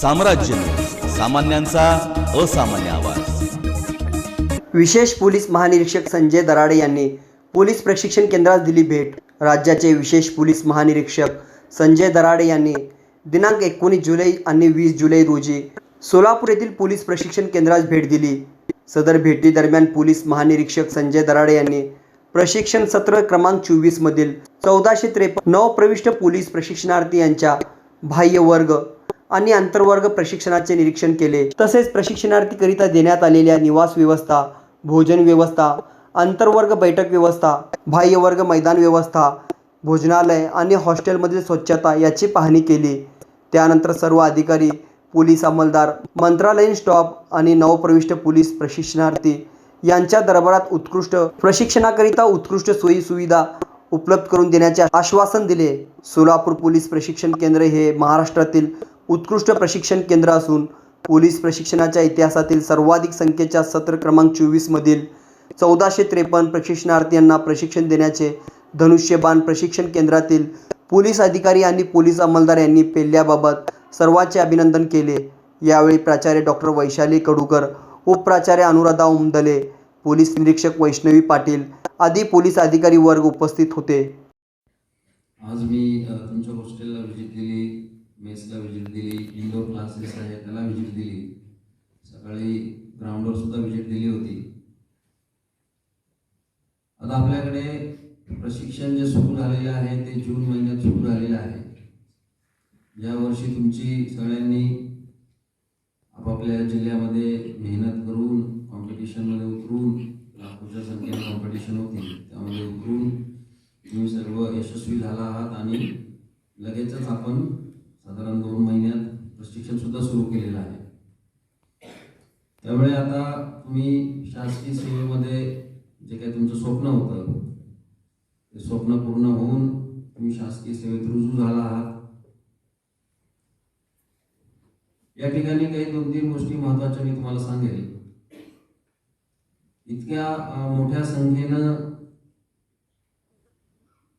साम्राज्य. सामान्यांचा असामान्य आवाज. विशेष पोलीस महानिरीक्षक संजय दराडे यांनी पोलीस प्रशिक्षण केंद्रास दिली भेट. राज्याचे विशेष पोलीस महानिरीक्षक संजय दराडे यांनी दिनांक एकोणीस जुलै आणि वीस जुलै रोजी सोलापूर येथील पोलीस प्रशिक्षण केंद्रास भेट दिली. सदर भेटीदरम्यान पोलीस महानिरीक्षक संजय दराडे यांनी प्रशिक्षण सत्र क्रमांक चोवीसमधील चौदाशे त्रेपन्न नवप्रविष्ट पोलीस प्रशिक्षणार्थी यांच्या बाह्य वर्ग आणि आंतरवर्ग प्रशिक्षणाचे निरीक्षण केले. तसेच प्रशिक्षणार्थीकरिता देण्यात आलेल्या निवास व्यवस्था भोजन व्यवस्था आंतरवर्ग बैठक व्यवस्था बाह्य वर्ग मैदान व्यवस्था भोजनालय आणि हॉस्टेलमधील स्वच्छता याची पाहणी केली. त्यानंतर सर्व अधिकारी पोलीस अंमलदार मंत्रालयीन स्टॉप आणि नवप्रविष्ट पोलीस प्रशिक्षणार्थी यांच्या दरबारात उत्कृष्ट प्रशिक्षणाकरिता उत्कृष्ट सोयी सुविधा उपलब्ध करून देण्याचे आश्वासन दिले. सोलापूर पोलीस प्रशिक्षण केंद्र हे महाराष्ट्रातील उत्कृष्ट प्रशिक्षण केंद्र असून पोलीस प्रशिक्षणाच्या इतिहासातील सर्वाधिक संख्येच्या सत्र क्रमांक चोवीसमधील चौदाशे त्रेपन्न प्रशिक्षणार्थींना प्रशिक्षण देण्याचे धनुष्यबाण प्रशिक्षण केंद्रातील पोलीस अधिकारी आणि पोलीस अंमलदार यांनी पेल्ल्याबाबत सर्वांचे अभिनंदन केले. यावेळी प्राचार्य डॉक्टर वैशाली कडूकर उपप्राचार्य अनुराधा उमदले पोलीस निरीक्षक वैष्णवी पाटील आदी पोलीस अधिकारी वर्ग उपस्थित होते. आज मी तुमच्या हॉस्टेलला व्हिजिट दिली मेसला व्हिजिट दिली इंडोर क्लासेस आहे त्याला व्हिजिट दिली. सकाळी ग्राउंडवर सुद्धा व्हिजिट दिली होती. आता आपल्याकडे प्रशिक्षण जे सुरू झालेलं आहे ते जून महिन्यात सुरू झालेलं आहे. या वर्षी तुमची सगळ्यांनी आपापल्या जिल्ह्यामध्ये मेहनत करून कॉम्पिटिशनमध्ये उतरून लाखोच्या संख्येने कॉम्पिटिशन होती त्यामध्ये उतरून तुम्ही सर्व यशस्वी झाला आहात आणि लगेचच आपण साधारण दोन महिन्यात प्रशिक्षण सुद्धा सुरू केलेलं आहे. त्यामुळे आता तुम्ही शासकीय सेवेमध्ये जे काही तुमचं स्वप्न होतं ते स्वप्न पूर्ण होऊन तुम्ही शासकीय सेवेत रुजू झाला आहात. या ठिकाणी काही दोन तीन गोष्टी महत्त्वाच्या मी तुम्हाला सांगेल. इतक्या मोठ्या संख्येनं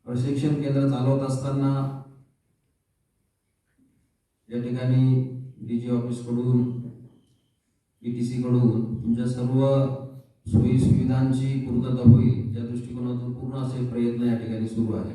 प्रशिक्षण केंद्र चालवत असताना या ठिकाणी डी जी ऑफिसकडून बी टी सीकडून तुमच्या सर्व सोयी सुविधांची पूर्तता होईल. त्या दृष्टिकोनातून पूर्ण असे प्रयत्न या ठिकाणी सुरू आहे